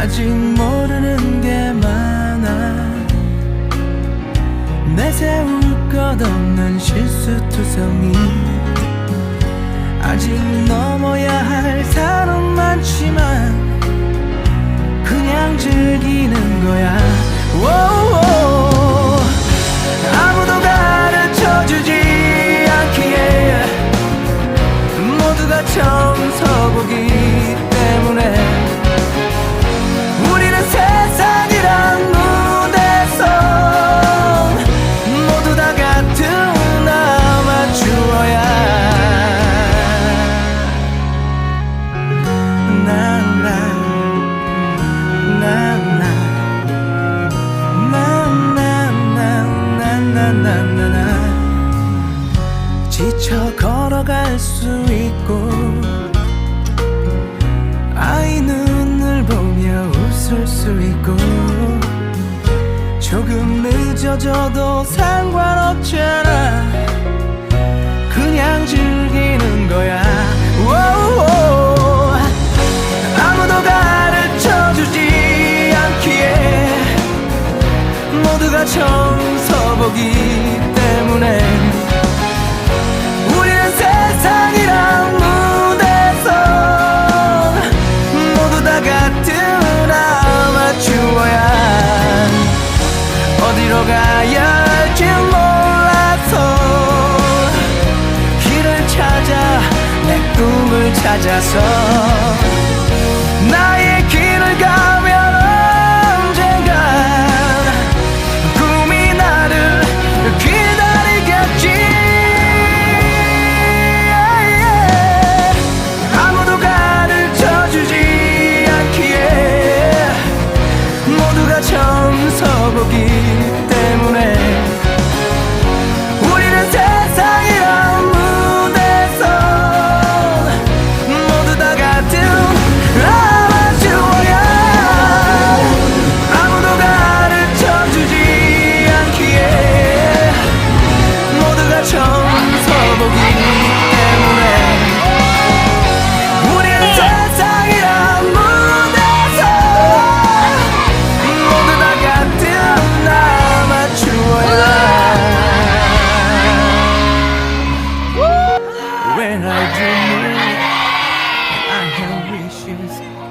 아직 모르는 게 많아. 내세울 것 없는 실수투성이 아직 넘어야 할 산은 많지만 그냥 즐기는 거야 조금 늦어져도 상관없잖아 그냥 즐기는 거야 오오. 아무도 가르쳐주지 않기에 모두가 처음 서보기 때문에 찾아서 나의 길을 가면 언젠간 꿈이 나를 기다리겠지. 아무도 가르쳐주지 않기에 모두가 처음 서보기 때문에 I have wishes.